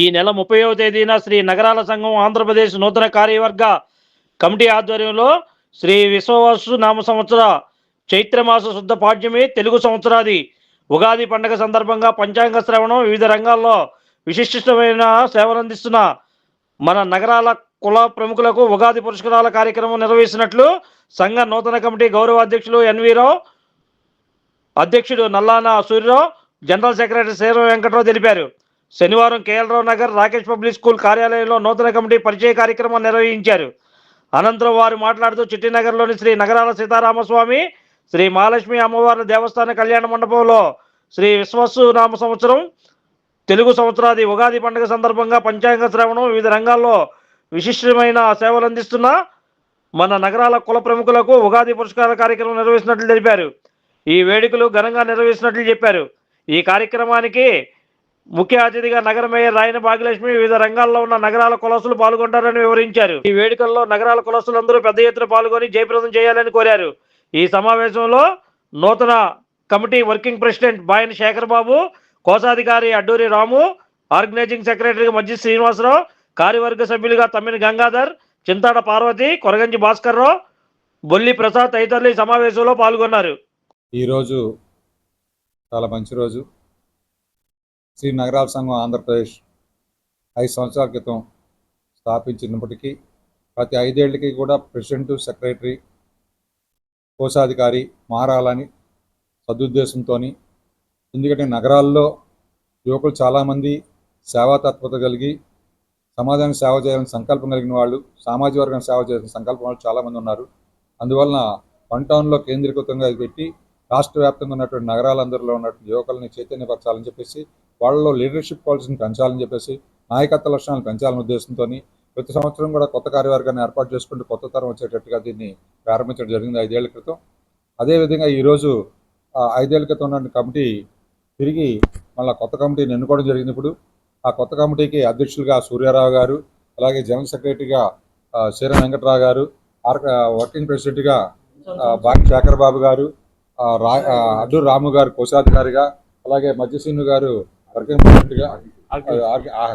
ఈ నెల ముప్పైవ తేదీన శ్రీ నగరాల సంఘం ఆంధ్రప్రదేశ్ నూతన కార్యవర్గ కమిటీ ఆధ్వర్యంలో శ్రీ విశ్వవసు నామ సంవత్సర చైత్రమాస శుద్ధ పాఠ్యమే తెలుగు సంవత్సరాది ఉగాది పండుగ సందర్భంగా పంచాంగ శ్రవణం వివిధ రంగాల్లో విశిష్టమైన సేవలందిస్తున్న మన నగరాల కుల ప్రముఖులకు ఉగాది పురస్కారాల కార్యక్రమం నిర్వహిస్తున్నట్లు సంఘ నూతన కమిటీ గౌరవ అధ్యక్షులు ఎన్వీరావు అధ్యక్షుడు నల్లాన సూర్యరావు జనరల్ సెక్రటరీ శ్రీరామ్ వెంకటరావు తెలిపారు. శనివారం కేఎల్రావు నగర్ రాకేష్ పబ్లిక్ స్కూల్ కార్యాలయంలో నూతన కమిటీ పరిచయ కార్యక్రమం నిర్వహించారు. అనంతరం వారు మాట్లాడుతూ చిట్టినగర్లోని శ్రీ నగరాల సీతారామస్వామి శ్రీ మహాలక్ష్మి అమ్మవారి దేవస్థాన కళ్యాణ మండపంలో శ్రీ విశ్వస్సు నామ సంవత్సరం తెలుగు సంవత్సరాది ఉగాది పండుగ సందర్భంగా పంచాంగ శ్రవణం వివిధ రంగాల్లో విశిష్టమైన సేవలు అందిస్తున్న మన నగరాల కుల ప్రముఖులకు ఉగాది పురస్కార కార్యక్రమం నిర్వహిస్తున్నట్లు తెలిపారు. ఈ వేడుకలు ఘనంగా నిర్వహిస్తున్నట్లు చెప్పారు. ఈ కార్యక్రమానికి ముఖ్య అతిథిగా నగర మేయర్ రాయన భాగ్యలక్ష్మి వివిధ రంగాల్లో ఉన్న నగరాల కులసులు పాల్గొంటారని వివరించారు. ఈ వేడుకల్లో నగరాల కులసులందరూ పెద్ద ఎత్తున పాల్గొని జయప్రదం చేయాలని కోరారు. ఈ సమావేశంలో నూతన committee working president Bayani Sekhar Babu కోశాధికారి అడ్డూరి రాము ఆర్గనైజింగ్ సెక్రటరీ మధ్య శ్రీనివాసరావు కార్యవర్గ సభ్యులుగా తమ్మిని గంగాధర్ చింతాడ పార్వతి కొరగంజి భాస్కర్రావు బొల్లి ప్రసాద్ తదితరులు ఈ సమావేశంలో పాల్గొన్నారు. ఈరోజు చాలా మంచి రోజు. శ్రీ నగరాల సంఘం ఆంధ్రప్రదేశ్ ఐదు సంవత్సరాల క్రితం స్థాపించినప్పటికీ ప్రతి ఐదేళ్ళకి కూడా ప్రెసిడెంట్ సెక్రటరీ కోశాధికారి మారాలని సదుద్దేశంతో ఎందుకంటే నగరాల్లో యువకులు చాలామంది సేవా తత్పరత కలిగి సమాజానికి సేవ చేయాలని సంకల్పం కలిగిన వాళ్ళు సామాజిక వర్గానికి సేవ చేయాలని సంకల్పం వాళ్ళు చాలామంది ఉన్నారు. అందువలన వన్ టౌన్లో కేంద్రీకృతంగా పెట్టి రాష్ట్ర వ్యాప్తంగా ఉన్నటువంటి నగరాలందరిలో ఉన్నటువంటి యువకులని చైతన్యపరచాలని చెప్పేసి వాళ్ళలో లీడర్షిప్ క్వాలిటీని పెంచాలని చెప్పేసి నాయకత్వ లక్షణాలు పెంచాలనే ఉద్దేశంతో ప్రతి సంవత్సరం కూడా కొత్త కార్యవర్గాన్ని ఏర్పాటు చేసుకుంటూ కొత్త తరం వచ్చేటట్టుగా దీన్ని ప్రారంభించడం జరిగింది ఐదేళ్ళ క్రితం. అదేవిధంగా ఈరోజు ఆ ఐదేళ్ళ క్రితం ఉన్న కమిటీ తిరిగి మళ్ళీ కొత్త కమిటీని ఎన్నుకోవడం జరిగింది ఇప్పుడు. ఆ కొత్త కమిటీకి అధ్యక్షులుగా సూర్యారావు గారు అలాగే జనరల్ సెక్రటరీగా ఆ, వెంకట్రావు గారు ఆర్- వర్కింగ్ ప్రెసిడెంట్గా ఆ, బాకి శేఖర్ బాబు గారు ఆ, రా రాము గారు కోశాధికారిగా అలాగే మధ్యసీను గారు వర్కింగ్ ప్రెసిడెంట్గా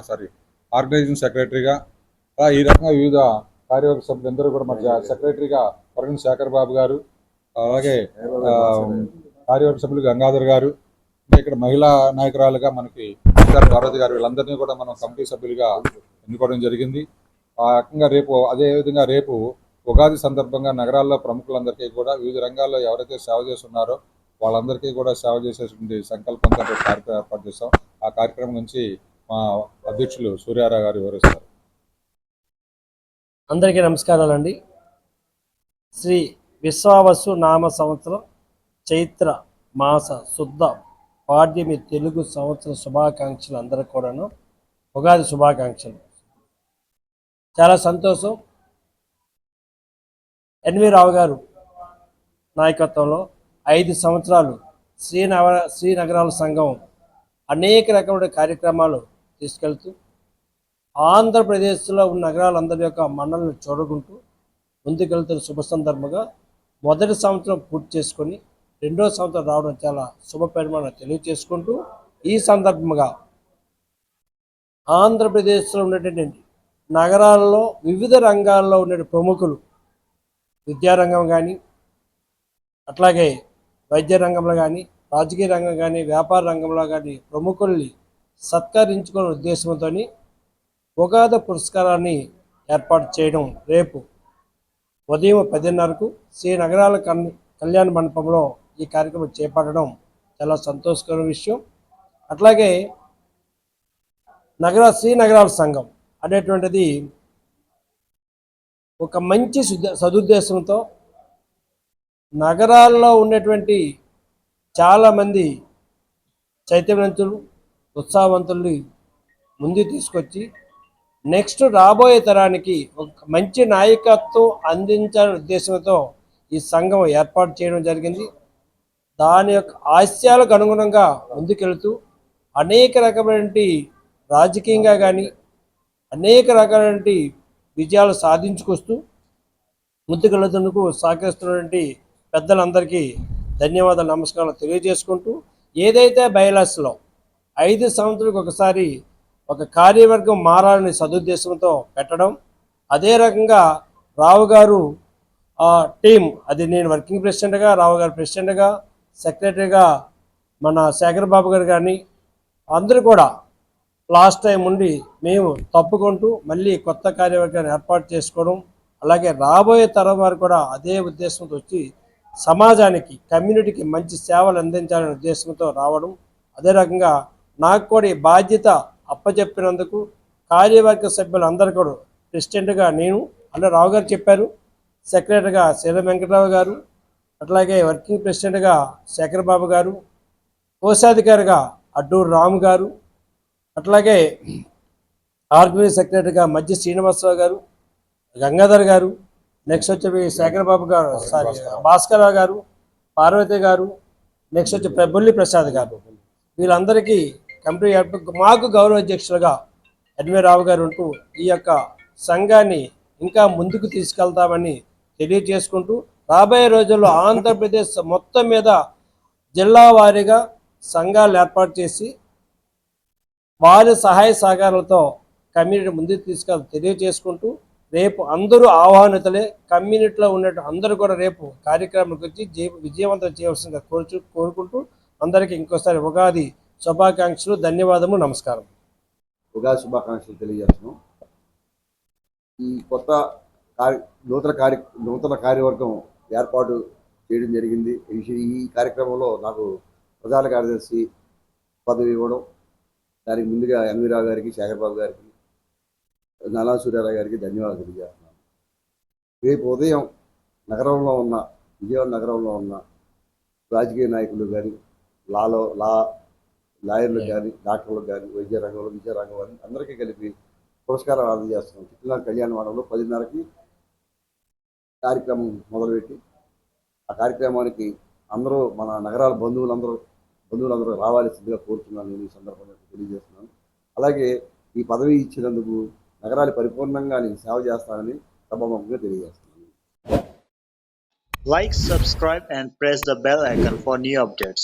సారీ ఆర్గనైజింగ్ సెక్రటరీగా అలా ఈ రకంగా వివిధ కార్యవర్గ సభ్యులందరూ కూడా మధ్య సెక్రటరీగా వర్కింగ్ శేఖర్ బాబు గారు అలాగే కార్యవర్గ సభ్యులు గంగాధర్ గారు ఇంకా ఇక్కడ మహిళా నాయకురాలుగా మనకి పార్వతి గారు వీళ్ళందరినీ కూడా మనం కమిటీ సభ్యులుగా ఎన్నుకోవడం జరిగింది. ఆ రకంగా రేపు అదే విధంగా రేపు ఉగాది సందర్భంగా నగరాల్లో ప్రముఖులందరికీ కూడా వివిధ రంగాల్లో ఎవరైతే సేవ చేస్తున్నారో వాళ్ళందరికీ కూడా సేవ చేసేటువంటి సంకల్పంతో కార్యక్రమం ఏర్పాటు చేస్తాం. ఆ కార్యక్రమం నుంచి మా అధ్యక్షులు సూర్యారావు గారు వివరిస్తారు. అందరికీ నమస్కారాలండి. శ్రీ విశ్వావసు నామ సంవత్సరం చైత్ర మాస శుద్ధ పాడ్యమి తెలుగు సంవత్సర శుభాకాంక్షలు అందరికి కూడాను. ఉగాది శుభాకాంక్షలు. చాలా సంతోషం. ఎన్వి రావు గారు నాయకత్వంలో ఐదు సంవత్సరాలు శ్రీనగర శ్రీనగరాల సంఘం అనేక రకమైన కార్యక్రమాలు తీసుకెళ్తూ ఆంధ్రప్రదేశ్లో ఉన్న నగరాలందరి యొక్క మండలను చూడకుంటూ ముందుకెళ్తున్న శుభ సందర్భంగా మొదటి సంవత్సరం పూర్తి చేసుకొని రెండో సంవత్సరం రావడం చాలా శుభ పరిమాణం తెలియజేసుకుంటూ ఈ సందర్భంగా ఆంధ్రప్రదేశ్లో ఉన్నటువంటి నగరాల్లో వివిధ రంగాల్లో ఉండే ప్రముఖులు విద్యారంగం కానీ అట్లాగే వైద్య రంగంలో కానీ రాజకీయ రంగం కానీ వ్యాపార రంగంలో కానీ ప్రముఖుల్ని సత్కరించుకునే ఉద్దేశంతో ఉగాద పురస్కారాన్ని ఏర్పాటు చేయడం రేపు ఉదయం పదిన్నరకు శ్రీ నగరాల కన్ కళ్యాణ మండపంలో ఈ కార్యక్రమం చేపట్టడం చాలా సంతోషకర విషయం. అట్లాగే నగర శ్రీ నగరాల సంఘం అనేటువంటిది ఒక మంచి సుద్ సదుద్దేశంతో నగరాల్లో ఉన్నటువంటి చాలామంది చైతన్యవంతులు ఉత్సాహవంతుల్ని ముందు తీసుకొచ్చి నెక్స్ట్ రాబోయే తరానికి ఒక మంచి నాయకత్వం అందించాలనే ఉద్దేశంతో ఈ సంఘం ఏర్పాటు చేయడం జరిగింది. దాని యొక్క ఆశయాలకు అనుగుణంగా ముందుకెళ్తూ అనేక రకమైనటువంటి రాజకీయంగా కానీ అనేక రకాలైనటువంటి విజయాలు సాధించుకొస్తూ ముందుకెళ్తున్నందుకు సహకరిస్తున్నటువంటి పెద్దలందరికీ ధన్యవాదాలు నమస్కారాలు తెలియజేసుకుంటూ ఏదైతే బైలాస్లో ఐదు సంవత్సరాలకు ఒకసారి ఒక కార్యవర్గం మారాలని సదుద్దేశంతో పెట్టడం అదే రకంగా రావు గారు ఆ టీం అది నేను వర్కింగ్ ప్రెసిడెంట్గా రావు గారు ప్రెసిడెంట్గా సెక్రటరీగా మన శేఖర్ బాబు గారు కానీ అందరూ కూడా లాస్ట్ టైం ఉండి మేము తప్పుకుంటూ మళ్ళీ కొత్త కార్యవర్గాన్ని ఏర్పాటు చేసుకోవడం అలాగే రాబోయే తరం వారు కూడా అదే ఉద్దేశంతో వచ్చి సమాజానికి కమ్యూనిటీకి మంచి సేవలు అందించాలనే ఉద్దేశంతో రావడం అదే రకంగా నాకు కూడా ఈ బాధ్యత అప్పచెప్పినందుకు కార్యవర్గ సభ్యులు అందరూ కూడా ప్రెసిడెంట్గా నేను అంటే రావు గారు చెప్పారు సెక్రటరీగా శీల వెంకటరావు గారు అట్లాగే వర్కింగ్ ప్రెసిడెంట్గా శేఖర్ బాబు గారు కోశాధికారిగా అడ్డూరు రాము గారు అట్లాగే ఆర్గనైజ్ సెక్రటరీగా మధ్య శ్రీనివాసరావు గారు గంగాధర్ గారు నెక్స్ట్ వచ్చి శేఖర్ బాబు గారు సారీ భాస్కరరావు గారు పార్వతి గారు నెక్స్ట్ వచ్చి ప్రబుల్లి ప్రసాద్ గారు. వీళ్ళందరికీ కంపెనీ మాకు గౌరవ అధ్యక్షులుగా రావు గారు ఉంటూ ఈ యొక్క సంఘాన్ని ఇంకా ముందుకు తీసుకెళ్తామని తెలియజేసుకుంటూ రాబోయే రోజుల్లో ఆంధ్రప్రదేశ్ మొత్తం మీద జిల్లా వారీగా సంఘాలు ఏర్పాటు చేసి వారి సహాయ సహకారాలతో కమ్యూనిటీ ముందుకు తీసుకెళ్ళి తెలియజేసుకుంటూ రేపు అందరూ ఆహ్వానితులే కమ్యూనిటీలో ఉన్నట్టు అందరూ కూడా రేపు కార్యక్రమానికి వచ్చి విజయవంతం చేయవలసిందిగా కోరుచు కోరుకుంటూ అందరికీ ఇంకోసారి ఉగాది శుభాకాంక్షలు ధన్యవాదములు నమస్కారం. ఉగాది శుభాకాంక్షలు తెలియజేస్తున్నాం. ఈ కొత్త కార్య నూతన కార్య నూతన కార్యవర్గం ఏర్పాటు చేయడం జరిగింది. ఈ ఈ కార్యక్రమంలో నాకు ప్రధాన కార్యదర్శి పదవి ఇవ్వడం దానికి ముందుగా ఎన్వి గారికి శేఖర్బాబు గారికి నాలా సూర్యారావు గారికి ధన్యవాదాలు తెలియజేస్తున్నాను. రేపు ఉదయం నగరంలో ఉన్న విజయవాడ నగరంలో ఉన్న రాజకీయ నాయకులు కానీ లాలో లా లాయర్లకు కానీ డాక్టర్లకు కానీ వైద్య రంగంలో విద్యా రంగంలో అందరికీ కలిపి పురస్కారాలు అందజేస్తున్నాం. చిట్టినాడు కళ్యాణ మండలంలో పదిన్నరకి కార్యక్రమం మొదలుపెట్టి ఆ కార్యక్రమానికి అందరూ మన నగరాల బంధువులందరూ బంధువులందరూ రావాల్సిందిగా కోరుతున్నాను నేను ఈ సందర్భంగా తెలియజేస్తున్నాను. అలాగే ఈ పదవి ఇచ్చినందుకు నగరాలు పరిపూర్ణంగా నేను సేవ చేస్తానని సభాముఖంగా తెలియజేస్తున్నాను Like, subscribe, and press the bell icon for new updates.